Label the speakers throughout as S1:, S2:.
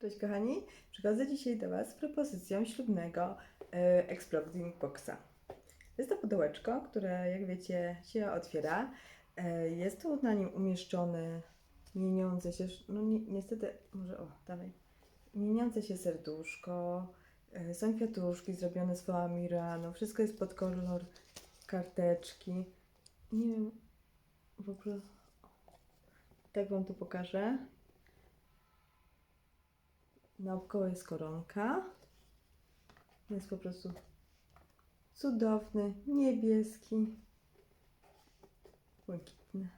S1: Cześć kochani, przychodzę dzisiaj do Was z propozycją ślubnego e, Exploding Boxa. Jest to pudełeczko, które jak wiecie się otwiera. E, jest tu na nim umieszczone mieniące się, no ni niestety, może o, dawaj, mieniące się serduszko, e, są kwiatuszki zrobione z foamira, wszystko jest pod kolor karteczki. Nie wiem, w ogóle, tak Wam tu pokażę. Naokoło jest koronka. Jest po prostu cudowny, niebieski, błękitny.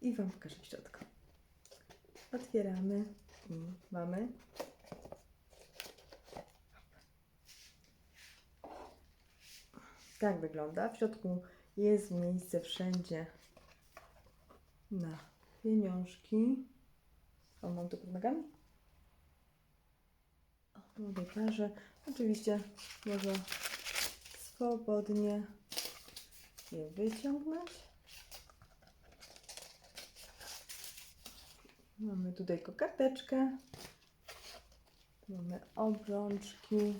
S1: I Wam pokażę w środku. Otwieramy i mamy. Tak wygląda. W środku jest miejsce wszędzie na pieniążki. O, mam tu pod nogami? Parze. Oczywiście można swobodnie je wyciągnąć. Mamy tutaj kokardeczkę. Mamy obrączki.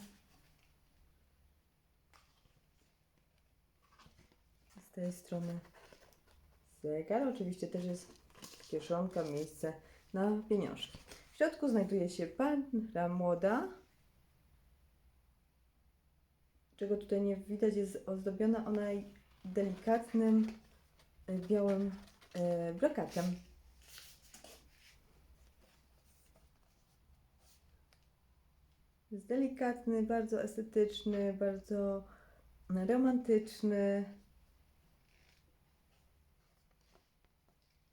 S1: Z tej strony zegar. Oczywiście też jest kieszonka, miejsce na pieniążki. W środku znajduje się para młoda. Czego tutaj nie widać, jest ozdobiona ona delikatnym e, białym e, brokatem. Jest delikatny, bardzo estetyczny, bardzo romantyczny.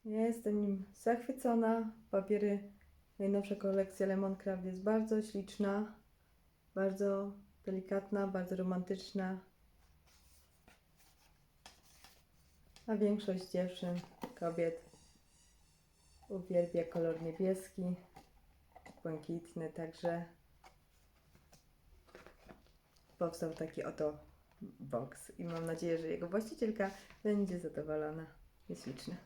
S1: Ja jestem nim zachwycona. Papiery, najnowsza kolekcja Lemoncraft jest bardzo śliczna, bardzo delikatna, bardzo romantyczna. A większość dziewczyn, kobiet uwielbia kolor niebieski, błękitny, także powstał taki oto box i mam nadzieję, że jego właścicielka będzie zadowolona. Jest śliczny.